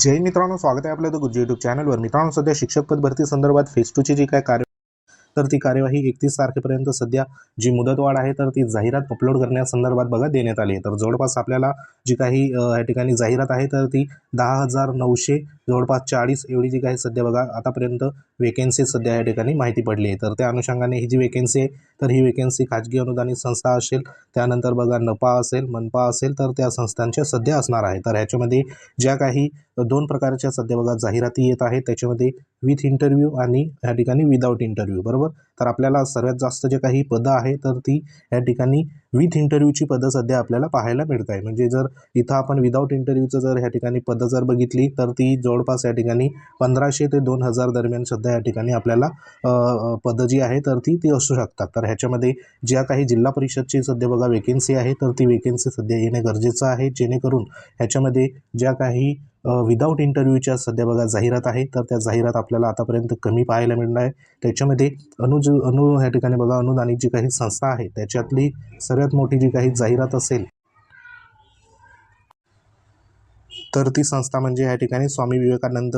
जय मित्रांनो स्वागत आहे आपल्या गुरुजी यूट्यूब चॅनलवर मित्रांनो सध्या शिक्षक पद भरती संदर्भात फेज टूची जी काय कार्य तर ती कार्यवाही एकतीस तारखेपर्यंत सध्या जी मुदतवाढ आहे तर ती जाहिरात अपलोड करण्यासंदर्भात बघा देण्यात आली आहे. तर जवळपास आपल्याला जी काही या ठिकाणी जाहिरात आहे तर ती दहा हजार नऊशे जवळपास चाळीस एवढी जी काही सध्या बघा आतापर्यंत वेकेन्सी सध्या या ठिकाणी माहिती पडली आहे. तर त्या अनुषंगाने ही जी वेकेन्सी आहे तर ही वेकेन्सी खाजगी अनुदानित संस्था असेल त्यानंतर बघा नपा असेल मनपा असेल तर त्या संस्थांच्या सध्या असणार आहे. तर ह्याच्यामध्ये ज्या काही दोन प्रकारच्या सध्या बघा जाहिराती येत आहेत त्याच्यामध्ये विथ इंटरव्ह्यू आणि ह्या ठिकाणी विदाऊट इंटरव्ह्यू बरोबर? तर आपल्याला सर्वात जास्त जे काही पदं आहे तर ती या ठिकाणी विथ इंटरव्ह्यूची पदं सध्या आपल्याला पाहायला मिळत आहे म्हणजे जर इथं आपण विदाऊट इंटरव्ह्यूचं जर ह्या ठिकाणी पदं जर बघितली तर ती जवळपास या ठिकाणी पंधराशे ते दोन हजार दरम्यान सध्या या ठिकाणी आपल्याला पदं जी आहे तर ती ती असू शकतात. तर ह्याच्यामध्ये ज्या काही जिल्हा परिषदची सध्या बघा वेकेन्सी आहे तर ती वेकेन्सी सध्या येणे गरजेचं आहे. जेणेकरून ह्याच्यामध्ये ज्या काही विदाऊट इंटरव्ह्यूच्या सध्या बघा जाहिरात आहे तर त्या जाहिरात आपल्याला आतापर्यंत कमी पाहायला मिळणार आहे. त्याच्यामध्ये अनुज अनु ह्या ठिकाणी बघा अनुदानित जी काही संस्था आहे त्याच्यातली सर्वात मोठी जी काही जाहिरात असेल तर ती संस्था म्हणजे या ठिकाणी स्वामी विवेकानंद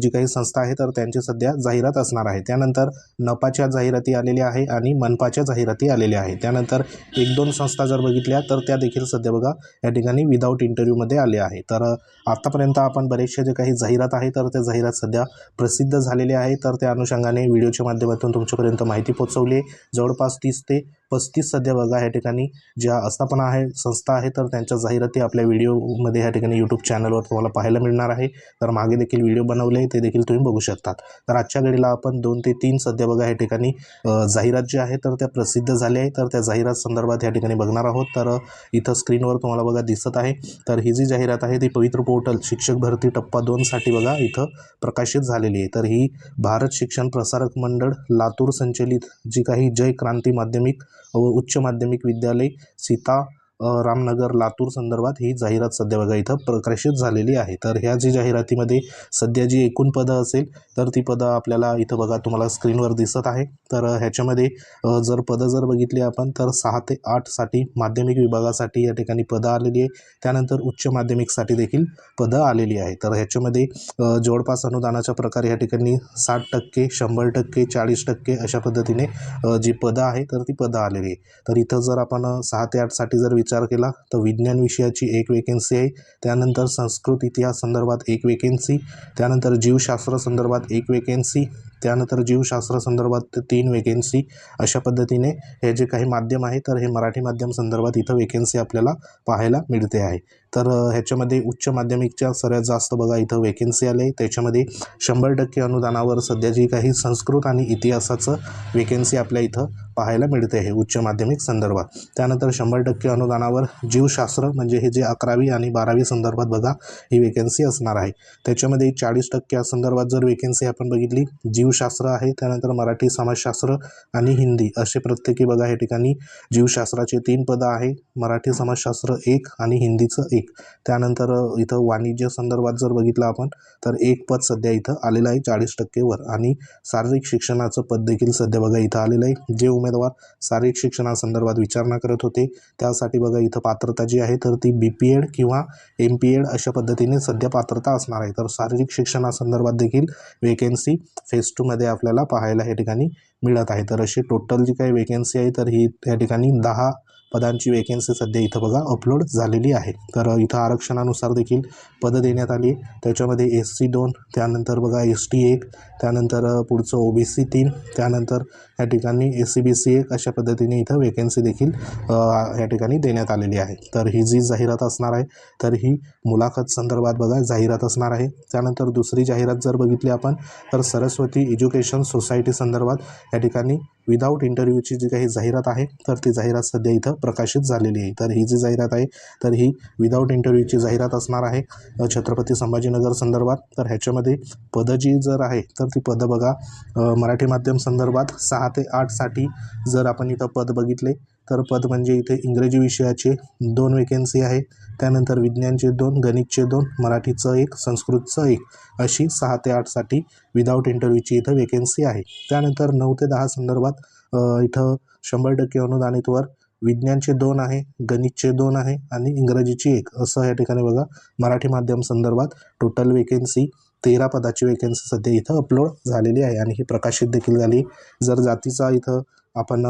जी काही संस्था आहे तर त्यांची सध्या जाहिरात असणार आहे. त्यानंतर नपाच्या जाहिराती आलेल्या आहे आणि मनपाच्या जाहिराती आलेल्या आहे त्यानंतर एक दोन संस्था जर बघितल्या तर त्या देखील सध्या बघा या ठिकाणी विदाऊट इंटरव्ह्यूमध्ये आले आहे तर आत्तापर्यंत आपण बरेचसे जे काही जाहिरात आहे तर त्या जाहिरात सध्या प्रसिद्ध झालेल्या आहे तर त्या अनुषंगाने व्हिडिओच्या माध्यमातून तुमच्यापर्यंत माहिती पोहोचवली आहे. जवळपास तीस ते पस्तीस सध्या बघा या ठिकाणी ज्या आस्थापना आहे संस्था आहे तर त्यांच्या जाहिराती आपल्या व्हिडिओमध्ये या ठिकाणी यूट्यूब चॅनलवर तुम्हाला पाहायला मिळणार आहे. तर मागे देखील व्हिडिओ बनवले ते देखील तुम्ही बघू शकतात. तर आजच्या घडीला आपण दोन ते तीन सध्या बघा या ठिकाणी जाहिरात जे आहे तर त्या प्रसिद्ध झाल्या आहे. तर त्या जाहिरात संदर्भात या ठिकाणी बघणार आहोत. तर इथं स्क्रीनवर तुम्हाला बघा दिसत आहे. तर ही जी जाहिरात आहे ती पवित्र पोर्टल शिक्षक भरती टप्पा दोनसाठी बघा इथं प्रकाशित झालेली आहे. तर ही भारत शिक्षण प्रसारक मंडळ लातूर संचलित जी काही जय क्रांती माध्यमिक व उच्च माध्यमिक विद्यालय सीता रामनगर लातूर संदर्भात ही जाहिरात सध्या बघा इथं प्रकाशित झालेली आहे. तर ह्या जी जाहिरातीमध्ये सध्या जी एकूण पदं असेल तर ती पदं आपल्याला इथं बघा तुम्हाला स्क्रीनवर दिसत आहे. तर ह्याच्यामध्ये जर पदं जर बघितली आपण तर सहा ते आठसाठी माध्यमिक विभागासाठी या ठिकाणी पदं आलेली आहे त्यानंतर उच्च माध्यमिकसाठी देखील पदं आलेली आहे तर ह्याच्यामध्ये जवळपास अनुदानाच्या प्रकार या ठिकाणी साठ टक्के शंभर टक्के चाळीस टक्के अशा पद्धतीने जी पदं आहे तर ती पदं आलेली आहे तर इथं जर आपण सहा ते आठसाठी जर विचार केला तर विज्ञान विषयाची एक वेकेन्सी आहे. त्यानंतर संस्कृत इतिहास संदर्भात एक वेकेन्सी त्यानंतर जीवशास्त्र संदर्भात एक वेकेन्सी त्यानंतर जीवशास्त्र संदर्भात तीन वेकेन्सी अशा पद्धतीने हे जे काही माध्यम आहे तर हे मराठी माध्यम संदर्भात इथं वेकेन्सी आपल्याला पाहायला मिळते आहे. तर ह्याच्यामध्ये उच्च माध्यमिकच्या सगळ्यात जास्त बघा इथं वेकेन्सी आले. त्याच्यामध्ये शंभर टक्के अनुदानावर सध्या जी काही संस्कृत आणि इतिहासाचं वेकेन्सी आपल्या इथं पाहायला मिळते आहे उच्च माध्यमिक संदर्भात. त्यानंतर शंभर टक्के अनुदानावर जीवशास्त्र म्हणजे हे जे अकरावी आणि बारावी संदर्भात बघा ही वेकेन्सी असणार आहे. त्याच्यामध्ये चाळीस टक्के संदर्भात जर वेकेन्सी आपण बघितली जीवशास्त्र आहे त्यानंतर मराठी समाजशास्त्र आणि हिंदी असे प्रत्येकी बघा या ठिकाणी जीवशास्त्राचे तीन पदं आहे. मराठी समाजशास्त्र एक आणि हिंदीचं एक. त्यानंतर इथं वाणिज्य संदर्भात जर बघितलं आपण तर एक पद सध्या इथं आलेलं आहे चाळीस टक्केवर आणि शारीरिक शिक्षणाचं पद देखील सध्या बघा इथं आलेलं आहे. जे उमेदवार शारीरिक शिक्षणासंदर्भात विचारणा करत होते त्यासाठी बघा इथं पात्रता जी आहे तर ती बी पी एड किंवा एम पी एड अशा पद्धतीने सध्या पात्रता असणार आहे. तर शारीरिक शिक्षणासंदर्भात देखील वेकेन्सी फेज टूमध्ये आपल्याला पाहायला या ठिकाणी मिळत आहे. तर अशी टोटल जी काही वेकेन्सी आहे तर ही त्या ठिकाणी दहा पदांची वेकेन्सी सध्या इथं बघा अपलोड झालेली आहे. तर इथं आरक्षणानुसार देखील पदं देण्यात आली त्याच्यामध्ये एस सी दोन त्यानंतर बघा एस टी एक त्यानंतर पुढचं ओ बी सी तीन त्यानंतर या ठिकाणी एस सी बी सी एक अशा पद्धतीने इथं वेकेन्सी देखील या ठिकाणी देण्यात आलेली आहे. तर ही जी जाहिरात असणार आहे तर ही मुलाखत संदर्भात बघा जाहिरात असणार आहे. त्यानंतर दुसरी जाहिरात जर बघितली आपण तर सरस्वती एज्युकेशन सोसायटी संदर्भात या ठिकाणी विदाऊट इंटरव्ह्यूची जी काही जाहिरात आहे तर ती जाहिरात सध्या इथं प्रकाशित झालेली आहे. तर ही जी जाहिरात आहे तर ही विदाऊट इंटरव्ह्यूची जाहिरात असणार आहे छत्रपती संभाजीनगर संदर्भात. तर ह्याच्यामध्ये पदं जी जर आहे तर ती पदं बघा मराठी माध्यम संदर्भात सहा ते आठसाठी जर आपण इथं पद बघितले तर पद म्हणजे इथे इंग्रजी विषयाचे दोन वेकेन्सी आहे त्यानंतर विज्ञानचे दोन गणितचे दोन मराठीचं एक संस्कृतचं एक अशी सहा ते आठसाठी विदाऊट इंटरव्ह्यूची इथं वेकेन्सी आहे. त्यानंतर नऊ ते दहा संदर्भात इथं शंभर टक्के अनुदानितवर विज्ञानचे दोन आहे गणितचे दोन आहे आणि इंग्रजीची एक. असं या ठिकाणी बघा. मराठी माध्यम संदर्भात टोटल वेकेन्सी तेरा पदाची वेकेन्सी सध्या इथं अपलोड झालेली आहे आणि ही प्रकाशित देखील झाली. जर जातीचा इथं आपण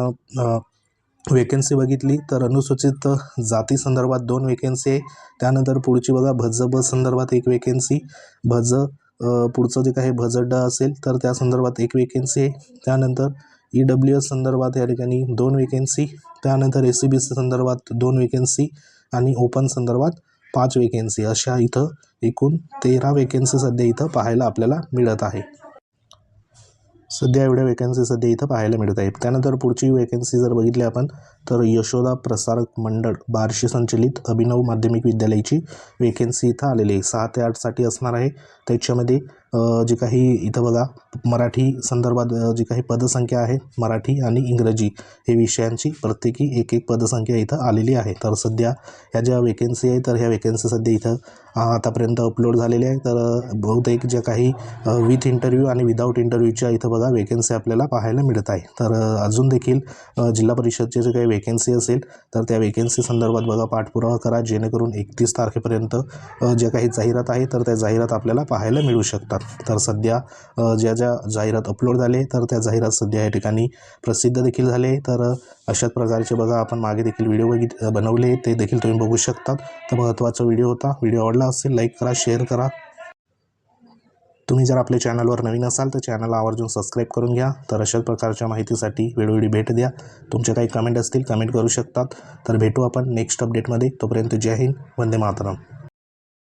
वेकेन्सी बघितली तर अनुसूचित जाती संदर्भात दोन वेकेन्सी आहे. त्यानंतर पुढची बघा भज ब संदर्भात एक वेकेन्सी भज पुढचं जे काही भजड असेल तर त्या संदर्भात एक वेकेन्सी आहे. त्यानंतर ई डब्ल्यू एस संदर्भात या ठिकाणी दोन वेकेन्सी त्यानंतर ए सी बी सी संदर्भात दोन वेकेन्सी आणि ओपन संदर्भात पाच वेकेन्सी अशा इथं एकूण तेरा वेकेन्सी सध्या इथं पाहायला आपल्याला मिळत आहे. सध्या एवढ्या वेकन्सी सध्या इथं पाहायला मिळत आहे त्यानंतर पुढची वेकन्सी जर बघितली आपण तर यशोदा प्रसारक मंडळ बार्शी संचलित अभिनव माध्यमिक विद्यालयाची वेकन्सी इथं आलेली आहे. सहा ते आठसाठी असणार आहे. त्याच्यामध्ये जे काही इथं बघा मराठी संदर्भात जी काही पदसंख्या आहे मराठी आणि इंग्रजी हे विषयांची प्रत्येकी एक एक पदसंख्या इथं आलेली आहे. तर सध्या ह्या ज्या वेकेन्सी आहे तर ह्या वेकेन्सी सध्या इथं आतापर्यंत अपलोड झालेल्या आहे तर बहुतेक ज्या काही विथ इंटरव्ह्यू आणि विदाऊट इंटरव्ह्यूच्या इथं बघा वेकेन्सी आपल्याला पाहायला मिळत आहे. तर अजून देखील जिल्हा परिषदचे जे काही वेकेन्सी असेल तर त्या वेकेन्सी संदर्भात बघा पाठपुरावा करा. जेणेकरून एकतीस तारखेपर्यंत ज्या काही जाहिरात आहे तर त्या जाहिरात आपल्याला पाहायला मिळू शकतात. तर सध्या ज्या ज्या जाहिरात अपलोड झाले तर त्या जाहिरात सध्या या ठिकाणी प्रसिद्ध देखील झाले. तर अशाच प्रकारचे बघा आपण मागे देखील व्हिडिओ बघित बनवले ते देखील तुम्ही बघू शकतात. तर महत्त्वाचा व्हिडिओ होता. व्हिडिओ आवडला असेल लाईक करा शेअर करा. तुम्ही जर आपल्या चॅनलवर नवीन असाल तर चॅनलला आवर्जून सबस्क्राईब करून घ्या. तर अशाच प्रकारच्या माहितीसाठी वेळोवेळी भेट द्या. तुमचे काही कमेंट असतील कमेंट करू शकतात. तर भेटू आपण नेक्स्ट अपडेटमध्ये तोपर्यंत जय हिंद. वंदे मातरम.